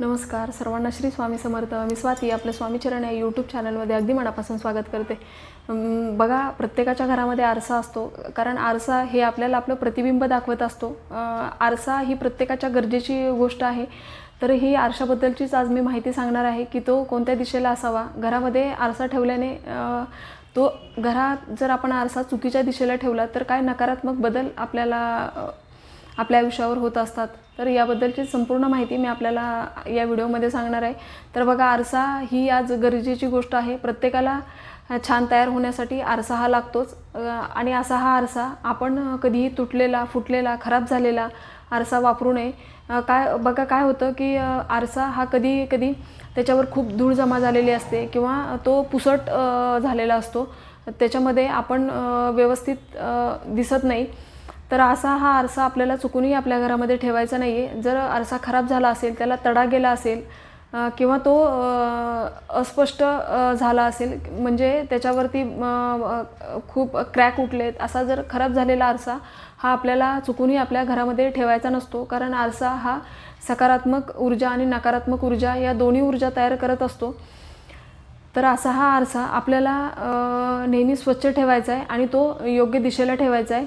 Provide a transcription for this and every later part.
नमस्कार. सर्वांना श्री स्वामी समर्थ. मी स्वाती आपल्या स्वामीचरण या यूट्यूब चॅनलमध्ये अगदी मनापासून स्वागत करते. बघा प्रत्येकाच्या घरामध्ये आरसा असतो. कारण आरसा हे आपल्याला आपलं प्रतिबिंब दाखवत असतो. आरसा ही प्रत्येकाच्या गरजेची गोष्ट आहे. तर ही आरशाबद्दलचीच आज मी माहिती सांगणार आहे की तो कोणत्या दिशेला असावा? घरामध्ये आरसा ठेवल्याने तो घरात जर आपण आरसा चुकीच्या दिशेला ठेवला तर काय नकारात्मक बदल आपल्याला आपल्या आयुष्यावर होत असतात. तर याबद्दलची संपूर्ण माहिती मी आपल्याला या व्हिडिओमध्ये सांगणार आहे. तर बघा आरसा ही आज गरजेची गोष्ट आहे. प्रत्येकाला छान तयार होण्यासाठी आरसा हा लागतोच. आणि असा हा आरसा आपण कधीही तुटलेला फुटलेला खराब झालेला आरसा वापरू नये. काय बघा काय होतं की आरसा हा कधी कधी त्याच्यावर खूप धूळ जमा झालेली असते किंवा तो पुसट झालेला असतो. त्याच्यामध्ये आपण व्यवस्थित दिसत नाही. तर असा हा आरसा आपल्याला चुकूनही आपल्या घरामध्ये ठेवायचा नाही आहे जर आरसा खराब झाला असेल त्याला तडा गेला असेल किंवा तो अस्पष्ट झाला असेल म्हणजे त्याच्यावरती खूप क्रॅक उठलेत असा जर खराब झालेला आरसा हा आपल्याला चुकूनही आपल्या घरामध्ये ठेवायचा नसतो. कारण आरसा हा सकारात्मक ऊर्जा आणि नकारात्मक ऊर्जा या दोन्ही ऊर्जा तयार करत असतो. तर असा हा आरसा आपल्याला नेहमी स्वच्छ ठेवायचा आहे आणि तो योग्य दिशेला ठेवायचा आहे.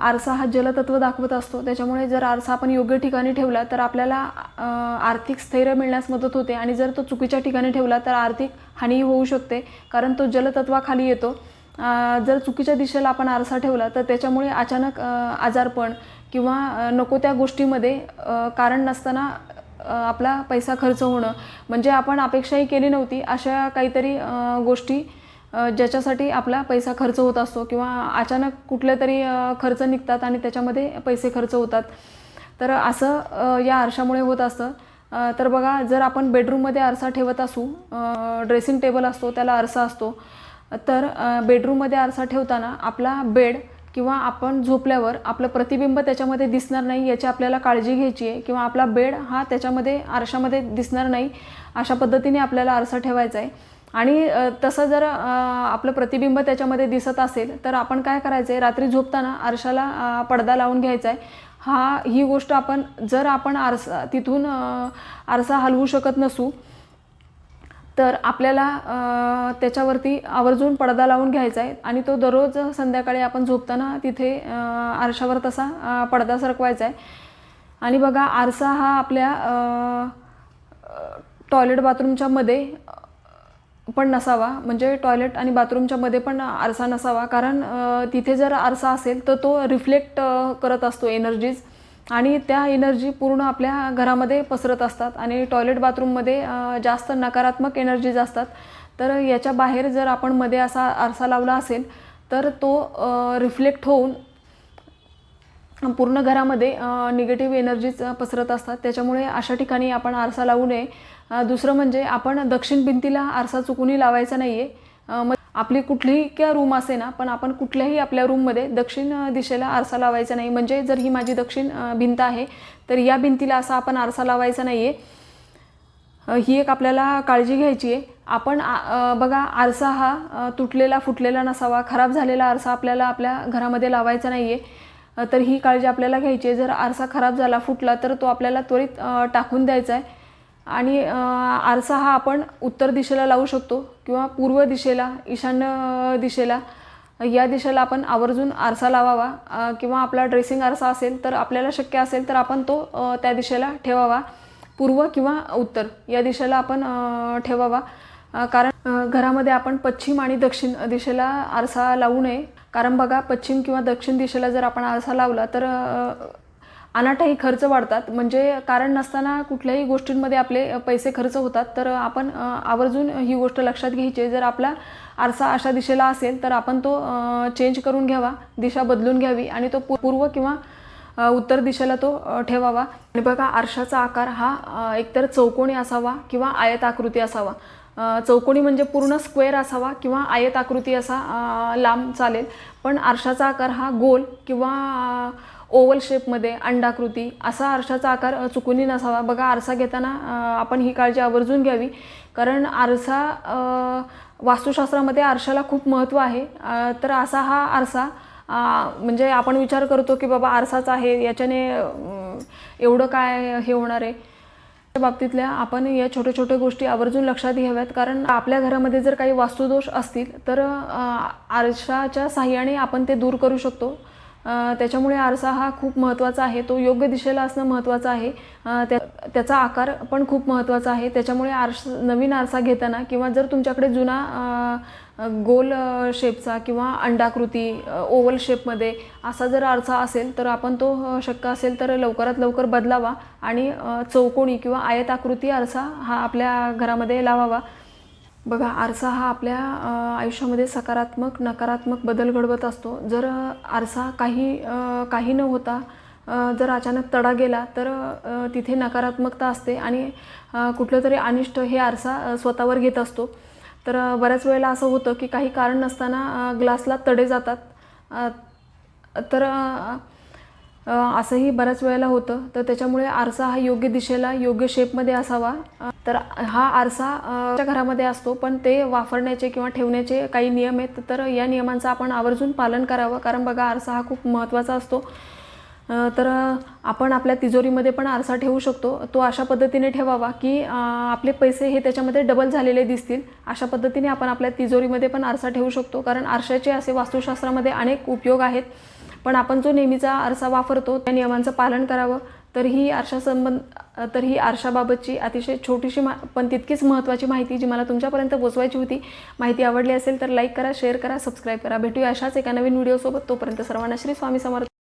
आरसा हा जलतत्व दाखवत असतो. त्याच्यामुळे जर आरसा आपण योग्य ठिकाणी ठेवला तर आपल्याला आर्थिक स्थैर्य मिळण्यास मदत होते. आणि जर तो चुकीच्या ठिकाणी ठेवला तर आर्थिक हानी होऊ शकते. कारण तो जलतत्वाखाली येतो. जर चुकीच्या दिशेला आपण आरसा ठेवला तर त्याच्यामुळे अचानक आजारपण किंवा नको त्या गोष्टीमध्ये कारण नसताना आपला पैसा खर्च होणं. म्हणजे आपण अपेक्षाही केली नव्हती. अशा काहीतरी गोष्टी ज्याच्यासाठी आपला पैसा खर्च होत असतो किंवा अचानक कुठले तरी खर्च निघतात आणि त्याच्यामध्ये पैसे खर्च होतात. तर असं या आरशामुळे होत असतं. तर बघा जर आपण बेडरूममध्ये आरसा ठेवत असू ड्रेसिंग टेबल असतो त्याला आरसा असतो तर बेडरूममध्ये आरसा ठेवताना आपला बेड किंवा आपण झोपल्यावर आपलं प्रतिबिंब त्याच्यामध्ये दिसणार नाही याची आपल्याला काळजी घ्यायची आहे किंवा आपला बेड हा त्याच्यामध्ये आरशामध्ये दिसणार नाही अशा पद्धतीने आपल्याला आरसा ठेवायचा आहे. आणि तसं जर आपलं प्रतिबिंब त्याच्यामध्ये दिसत असेल तर आपण काय करायचं आहे रात्री झोपताना आरशाला पडदा लावून घ्यायचा आहे हा ही गोष्ट आपण जर आपण आरसा तिथून आरसा हलवू शकत नसू तर आपल्याला त्याच्यावरती आवर्जून पडदा लावून घ्यायचा आहे आणि तो दररोज संध्याकाळी आपण झोपताना तिथे आरशावर तसा पडदा सरकवायचा आहे आणि बघा आरसा हा आपल्या टॉयलेट बाथरूमच्या मध्ये पण नसावा. म्हणजे टॉयलेट आणि बाथरूमच्या मध्ये पण आरसा नसावा. कारण तिथे जर आरसा असेल तर तो रिफ्लेक्ट करत असतो एनर्जीज आणि त्या एनर्जी पूर्ण आपल्या घरामध्ये पसरत असतात. आणि टॉयलेट बाथरूममध्ये जास्त नकारात्मक एनर्जीज असतात. तर याच्या बाहेर जर आपण मध्ये असा आरसा लावला असेल तर तो रिफ्लेक्ट होऊन पूर्ण घरामध्ये निगेटिव्ह एनर्जीज पसरत असतात. त्याच्यामुळे अशा ठिकाणी आपण आरसा लावू नये. दुसरं म्हणजे आपण दक्षिण भिंतीला आरसा चुकूनही लावायचा नाही आहे मग आपली कुठलीही किंवा रूम असे ना पण आपण कुठल्याही आपल्या रूममध्ये दक्षिण दिशेला आरसा लावायचा नाही. म्हणजे जर ही माझी दक्षिण भिंत आहे तर या भिंतीला असा आपण आरसा लावायचा नाही आहे ही एक आपल्याला काळजी घ्यायची आहे. आपण बघा आरसा हा तुटलेला फुटलेला नसावा. खराब झालेला आरसा आपल्याला आपल्या घरामध्ये लावायचा नाही आहे तर ही काळजी आपल्याला घ्यायची आहे. जर आरसा खराब झाला फुटला तर तो आपल्याला त्वरित टाकून द्यायचा आहे. आणि आरसा हा आपण उत्तर दिशेला लावू शकतो किंवा पूर्व दिशेला ईशान्य दिशेला. या दिशेला आपण आवर्जून आरसा लावावा. किंवा आपला ड्रेसिंग आरसा असेल तर आपल्याला शक्य असेल तर आपण तो त्या दिशेला ठेवावा. पूर्व किंवा उत्तर या दिशेला आपण ठेवावा. कारण घरामध्ये आपण पश्चिम आणि दक्षिण दिशेला आरसा लावू नये. कारण बघा पश्चिम किंवा दक्षिण दिशेला जर आपण आरसा लावला तर अनाटाही खर्च वाढतात. म्हणजे कारण नसताना कुठल्याही गोष्टींमध्ये आपले पैसे खर्च होतात. तर आपण आवर्जून ही गोष्ट लक्षात घ्यायची जर आपला आरसा अशा दिशेला असेल तर आपण तो चेंज करून घ्यावा. दिशा बदलून घ्यावी आणि तो पूर्व किंवा उत्तर दिशेला तो ठेवावा. आणि बघा आरशाचा आकार हा एकतर चौकोनी असावा किंवा आयत आकृती असावा. चौकोनी म्हणजे पूर्ण स्क्वेअर असावा किंवा आयत आकृती असा लांब चालेल. पण आरशाचा आकार हा गोल किंवा ओवल शेपमध्ये अंडाकृती असा आरशाचा आकार चुकूनही नसावा. बघा आरसा घेताना आपण ही काळजी आवर्जून घ्यावी. कारण आरसा वास्तुशास्त्रामध्ये आरशाला खूप महत्त्व आहे. तर असा हा आरसा म्हणजे आपण विचार करतो की बाबा आरसाच आहे याच्याने एवढं काय हे होणार आहे? बाबतीतल्या आपण या छोट्या छोट्या गोष्टी आवर्जून लक्षात घ्याव्यात. कारण आपल्या घरामध्ये जर काही वास्तुदोष असतील तर आरशाच्या साह्याने आपण ते दूर करू शकतो. त्याच्यामुळे आरसा हा खूप महत्त्वाचा आहे. तो योग्य दिशेला असणं महत्त्वाचं आहे. त्या त्याचा आकार पण खूप महत्त्वाचा आहे. त्याच्यामुळे आरस नवीन आरसा घेताना किंवा जर तुमच्याकडे जुना गोल शेपचा किंवा अंडाकृती ओवल शेपमध्ये असा जर आरसा असेल तर आपण तो शक्य असेल तर लवकरात लवकर बदलावा आणि चौकोणी किंवा आयताकृती आरसा हा आपल्या घरामध्ये लावावा. बघा आरसा हा आपल्या आयुष्यामध्ये सकारात्मक नकारात्मक बदल घडवत असतो. जर आरसा काही काही न होता जर अचानक तडा गेला तर तिथे नकारात्मकता असते आणि कुठलं तरी अनिष्ट हे आरसा स्वतःवर घेत असतो. तर बऱ्याच वेळेला असं होतं की काही कारण नसताना ग्लासला तडे जातात. तर असंही बऱ्याच वेळेला होतं. तर त्याच्यामुळे आरसा हा योग्य दिशेला योग्य शेपमध्ये असावा. तर हा आरसा घरामध्ये असतो पण ते वापरण्याचे किंवा ठेवण्याचे काही नियम आहेत. तर या नियमांचं आपण आवर्जून पालन करावं. कारण बघा आरसा हा खूप महत्त्वाचा असतो. तर आपण आपल्या तिजोरीमध्ये पण आरसा ठेवू शकतो. तो अशा पद्धतीने ठेवावा की आपले पैसे हे त्याच्यामध्ये डबल झालेले दिसतील. अशा पद्धतीने आपण आपल्या तिजोरीमध्ये पण आरसा ठेवू शकतो. कारण आरशाचे असे वास्तुशास्त्रामध्ये अनेक उपयोग आहेत. पण आपण जो नेहमीचा आरसा वापरतो त्या नियमांचं पालन करावं. तर ही आरशा संबंध तर ही आरशाबाबतची अतिशय छोटीशी मा पण तितकीच महत्त्वाची माहिती जी मला तुमच्यापर्यंत पोचवायची होती माहिती आवडली असेल तर लाईक करा शेअर करा सबस्क्राईब करा. भेटूया अशाच एका नवीन व्हिडिओसोबत. तोपर्यंत सर्वांना श्री स्वामी समर्थ.